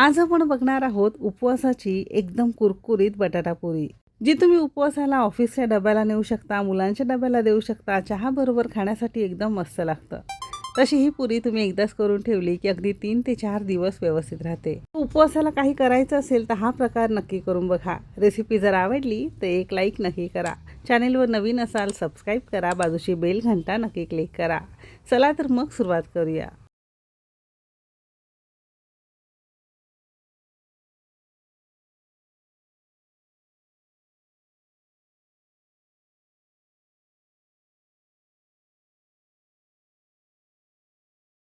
आज आपण बघणार आहोत उपवासाची एकदम कुरकुरीत बटाटापुरी जी तुम्ही उपवासाला ऑफिसच्या डब्याला नेऊ शकता मुलांच्या डब्याला देऊ शकता चहाबरोबर खाण्यासाठी एकदम मस्त लागतं. तशी ही पुरी तुम्ही एकदाच करून ठेवली की अगदी तीन ते चार दिवस व्यवस्थित राहते. उपवासाला काही करायचं असेल तर हा प्रकार नक्की करून बघा. रेसिपी जर आवडली तर एक लाईक नक्की करा. चॅनेलवर नवीन असाल सबस्क्राईब करा. बाजूची बेल घंटा नक्की क्लिक करा. चला तर मग सुरुवात करूया.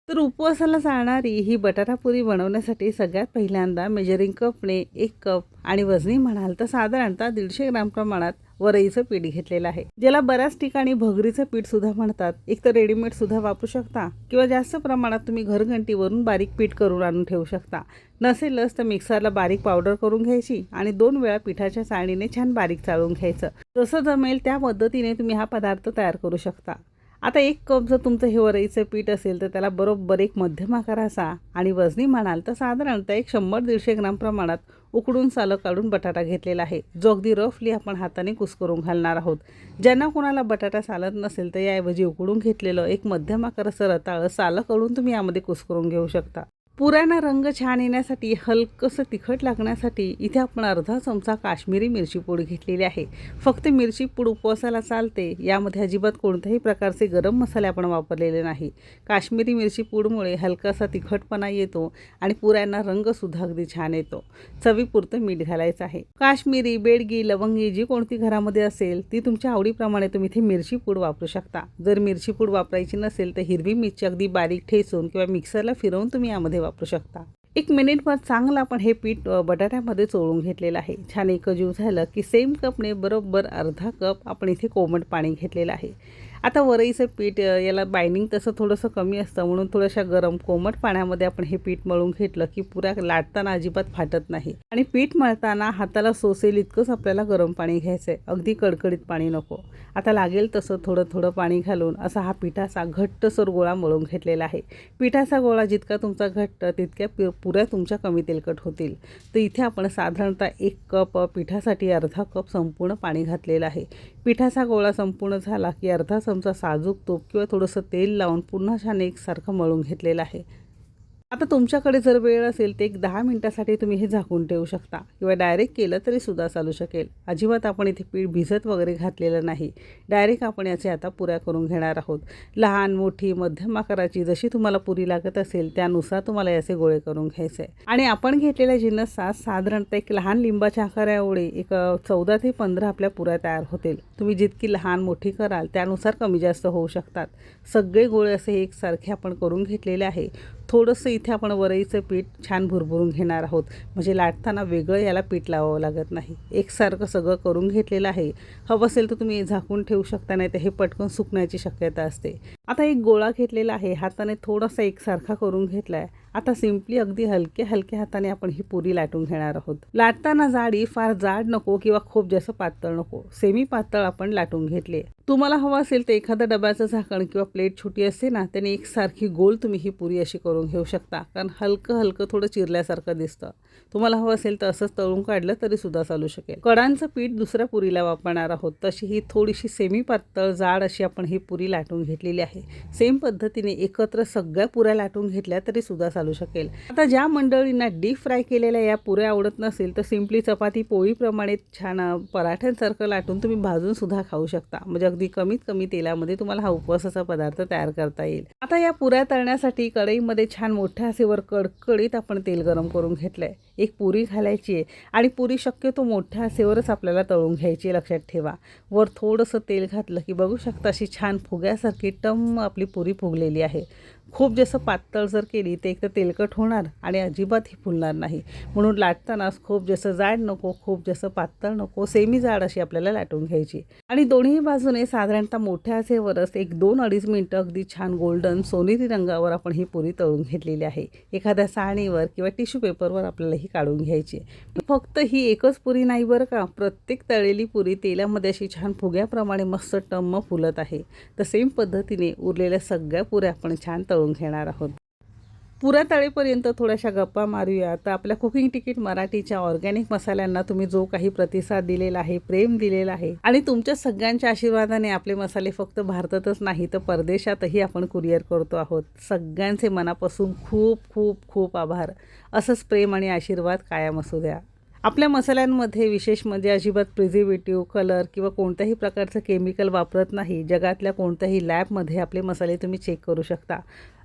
तर उपवासाला चालणारी ही बटाटापुरी बनवण्यासाठी सगळ्यात पहिल्यांदा मेजरिंग कपने एक कप आणि वजनी म्हणाल तर साधारणतः दीडशे ग्राम प्रमाणात वरईचं पीठ घेतलेलं आहे. ज्याला बऱ्याच ठिकाणी भगरीचं पीठ सुद्धा म्हणतात. एक तर रेडीमेड सुद्धा वापरू शकता किंवा जास्त प्रमाणात तुम्ही घरघंटीवरून बारीक पीठ करून आणून ठेवू शकता. नसेलच तर मिक्सरला बारीक पावडर करून घ्यायची आणि दोन वेळा पिठाच्या चाळणीने छान बारीक चाळून घ्यायचं. जसं जमेल त्या पद्धतीने तुम्ही हा पदार्थ तयार करू शकता. आता एक कप जर तुमचं हे वरईचं पीठ असेल तर त्याला बरोबर एक मध्यम आकाराचा आणि वजनी म्हणाल तर साधारणतः एक शंभर दीडशे ग्राम प्रमाणात उकडून सालं काढून बटाटा घेतलेला आहे. जो अगदी रफली आपण हाताने कुसकरून घालणार आहोत. ज्यांना कोणाला बटाटा चालत नसेल तर याऐवजी उकडून घेतलेलं एक मध्यम आकाराचं रताळं सालं काढून तुम्ही यामध्ये कुसकरून घेऊ शकता. पुऱ्यांना रंग छान येण्यासाठी हलकंसं तिखट लागण्यासाठी इथे आपण अर्धा चमचा काश्मीरी मिरची पूड घेतलेली आहे. फक्त मिरची पूड उपवासाला चालते यामध्ये अजिबात कोणत्याही प्रकारचे गरम मसाले आपण वापरलेले नाही. काश्मीरी मिरची पूडमुळे हलकासा तिखटपणा येतो आणि पुऱ्यांना रंगसुद्धा अगदी छान येतो. चवीपुरतं मीठ घालायचं आहे. काश्मीरी बेडगी लवंगी जी कोणती घरामध्ये असेल ती तुमच्या आवडीप्रमाणे तुम्ही इथे मिरची पूड वापरू शकता. जर मिरची पूड वापरायची नसेल तर हिरवी मिरची अगदी बारीक ठेचून किंवा मिक्सरला फिरवून तुम्ही यामध्ये वापरू शकता. एक मिनिटभर चांगलं आपण हे पीठ बटाट्यामध्ये चोळून घेतलेलं आहे. छान एकजीव झालं की सेम कपने बरोबर अर्धा कप आपण इथे कोमट पाणी घेतलेलं आहे. आता वरईचं पीठ याला बायनिंग तसं थोडंसं कमी असतं. म्हणून थोड्याशा गरम कोमट पाण्यामध्ये आपण हे पीठ मळून घेतलं की पुऱ्या लाटताना अजिबात फाटत नाही. आणि पीठ मळताना हाताला सोसेल इतकंच आपल्याला गरम पाणी घ्यायचं आहे अगदी कडकडीत पाणी नको. आता लागेल तसं थोडं थोडं पाणी घालून असा हा पिठाचा घट्टसर गोळा मळून घेतलेला आहे. पिठाचा गोळा जितका तुमचा घट्ट तितक्या पि पुऱ्या तुमच्या कमी तेलकट होतील. तर इथे आपण साधारणतः एक कप पिठासाठी अर्धा कप संपूर्ण पाणी घातलेलं आहे. पिठाचा गोळा संपूर्ण झाला की अर्धा चमचा साजूक तूप किंवा थोडंसं तेल लावून पुन्हा छान एकसारखं मळून घेतलेलं आहे. आता तुमच्याकडे जर वेळ असेल तर एक दहा मिनटासाठी तुम्ही हे झाकून ठेवू शकता. किंवा डायरेक्ट केलं तरी सुद्धा चालू शकेल. अजिबात आपण इथे पीठ भिजत वगैरे घातलेलं नाही. डायरेक्ट आपण याचे आता पुऱ्या करून घेणार आहोत. लहान मोठी मध्यम आकाराची जशी तुम्हाला पुरी लागत असेल त्यानुसार तुम्हाला याचे गोळे करून घ्यायचे. आहे आणि आपण घेतलेल्या जिन्नसात साधारणतः एक लहान लिंबाच्या आकारा एवढे एक चौदा ते पंधरा आपल्या पुऱ्या तयार होतील. तुम्ही जितकी लहान मोठी कराल त्यानुसार कमी जास्त होऊ शकतात. सगळे गोळे असे एकसारखे आपण करून घेतलेले आहे. थोडंसं इथे आपण वरईचं पीठ छान भुरभुरून घेणार आहोत. म्हणजे लाटताना वेगळं याला पीठ लावावं लागत नाही. एकसारखं सगळं करून घेतलेलं आहे. हवं असेल तर तुम्ही झाकून ठेवू शकता नाही तर हे पटकन सुकण्याची शक्यता असते. आता एक गोळा घेतलेला आहे हाताने थोडासा एकसारखा करून घेतला आहे आता सिम्पली अगदी हलक्या हलक्या हाताने आपण ही पुरी लाटून घेणार आहोत. लाटताना जाडी फार जाड नको किंवा खूप जास्त पातळ नको सेमी पातळ आपण लाटून घेतले. तुम्हाला हवं असेल तर एखादं डब्याचं झाकण किंवा प्लेट छोटी असते ना त्याने एकसारखी गोल तुम्ही ही पुरी अशी करून घेऊ शकता कारण हलकं हलकं थोडं चिरल्यासारखं दिसतं. तुम्हाला हवं असेल तर असंच तळून काढलं तरी सुद्धा चालू शकेल. कडांचं पीठ दुसऱ्या पुरीला वापरणार आहोत. तशी ही थोडीशी सेमी पातळ जाड अशी आपण ही पुरी लाटून घेतलेली आहे. सेम पद्धतीने एकत्र सगळ्या पुऱ्या लाटून घेतल्या तरी सुद्धा चालू शकेल. आता ज्या मंडळींना डीप फ्राय केलेल्या या पुऱ्या आवडत नसेल तर सिम्पली चपाती पोळीप्रमाणे छान पराठ्यांसारखं लाटून तुम्ही भाजून सुद्धा खाऊ शकता. म्हणजे अगदी कमीत कमी तेलामध्ये तुम्हाला हा उपवासाचा पदार्थ तयार करता येईल. आता या पुऱ्या तळण्यासाठी कढईमध्ये छान मोठ्या असेवर कडकडीत आपण तेल गरम करून घेतलंय. एक पुरी घालायची आहे. आणि पुरी शक्यतो मोठ्या असेवरच आपल्याला तळून घ्यायची आहे, लक्षात ठेवा. वर थोडंसं तेल घातलं की बघू शकता अशी छान फुग्यासारखी टम आपली पुरी फुगलेली आहे. खूप जसं पातळ जर केली तर एक तर तेलकट होणार आणि अजिबात ही फुलणार नाही. म्हणून लाटतानाच खूप जसं जाड नको खूप जास्त पातळ नको सेमी जाड अशी आपल्याला लाटून घ्यायची. आणि दोन्ही बाजूने साधारणतः मोठ्या असेवरच एक दोन अडीच मिनटं अगदी छान गोल्डन सोनेरी रंगावर आपण ही पुरी तळून घेतलेली आहे. एखाद्या साणीवर किंवा टिश्यू पेपरवर आपल्याला ही काढून घ्यायची. फक्त ही एकच पुरी नाही बरं का प्रत्येक तळलेली पुरी तेलामध्ये अशी छान फुग्याप्रमाणे मस्त टम्म फुलत आहे. तर सेम पद्धतीने उरलेल्या सगळ्या पुऱ्या आपण छान तळून घेणार आहोत. पुरातळेपर्यंत थोड्याशा गप्पा मारूया. तर आपल्या कुकिंग तिकीट मराठीच्या ऑर्गॅनिक मसाल्यांना तुम्ही जो काही प्रतिसाद दिलेला आहे प्रेम दिलेला आहे आणि तुमच्या सगळ्यांच्या आशीर्वादाने आपले मसाले फक्त भारतातच नाही तर परदेशातही आपण कुरिअर करतो आहोत. सगळ्यांचे मनापासून खूप खूप खूप आभार. असंच प्रेम आणि आशीर्वाद कायम असू द्या. आपल्या मसाल्यांमध्ये विशेष म्हणजे अजिबात प्रिझिवेटिव्ह कलर किंवा कोणत्याही प्रकारचं केमिकल वापरत नाही. जगातल्या कोणत्याही लॅबमध्ये आपले मसाले तुम्ही चेक करू शकता.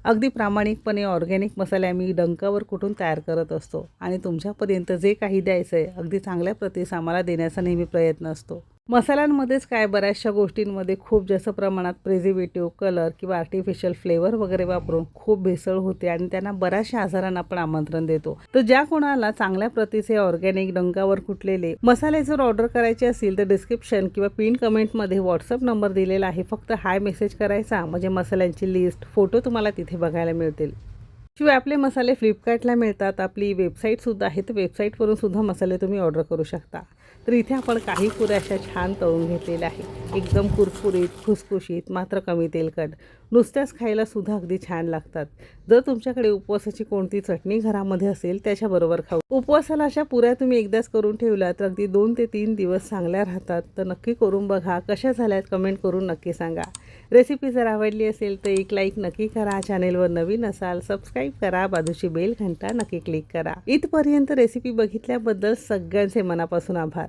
अगदी प्रामाणिकपणे ऑर्गॅनिक मसाले आम्ही डंकावर कुठून तयार करत असतो आणि तुमच्यापर्यंत जे काही द्यायचं आहे अगदी चांगल्या प्रतीस आम्हाला देण्याचा नेहमी प्रयत्न असतो. मसाल्यांमध्येच काय बऱ्याचशा गोष्टींमध्ये खूप जास्त प्रमाणात प्रेझिवेटिव्ह कलर किंवा आर्टिफिशियल फ्लेवर वगैरे वापरून खूप भेसळ होते आणि त्यांना बऱ्याचशा आजारांना आपण आमंत्रण देतो. तर ज्या कोणाला चांगल्या प्रतीचे ऑर्गॅनिक डंकावर कुटलेले मसाले जर ऑर्डर करायचे असतील तर डिस्क्रिप्शन किंवा पिन कमेंटमध्ये व्हॉट्सअप नंबर दिलेला आहे. फक्त हाय मेसेज करायचा म्हणजे मसाल्यांची लिस्ट फोटो तुम्हाला तिथे बघायला मिळतील. शिवाय आपले मसाले फ्लिपकार्टला मिळतात आपली वेबसाईटसुद्धा आहे तर वेबसाईटवरून सुद्धा मसाले तुम्ही ऑर्डर करू शकता. तर इथे आपण काही पुऱ्या अशा छान तळून घेतलेल्या आहे एकदम कुरकुरीत खुसखुशीत मात्र कमी तेलकट. नुसत्याच खायलासुद्धा अगदी छान लागतात. जर तुमच्याकडे उपवासाची कोणती चटणी घरामध्ये असेल त्याच्याबरोबर खाऊ. उपवासाला अशा पुऱ्या तुम्ही एकदाच करून ठेवल्या तर अगदी दोन ते तीन दिवस चांगल्या राहतात. तर नक्की करून बघा कशा झाल्यात कमेंट करून नक्की सांगा. रेसिपी जर आवडली असेल तर एक लाईक नक्की करा. चॅनेलवर नवीन असाल सबस्क्राईब करा. बाजूची बेल घंटा नक्की क्लिक करा. इथपर्यंत रेसिपी बघितल्याबद्दल सगळ्यांचे मनापासून आभार.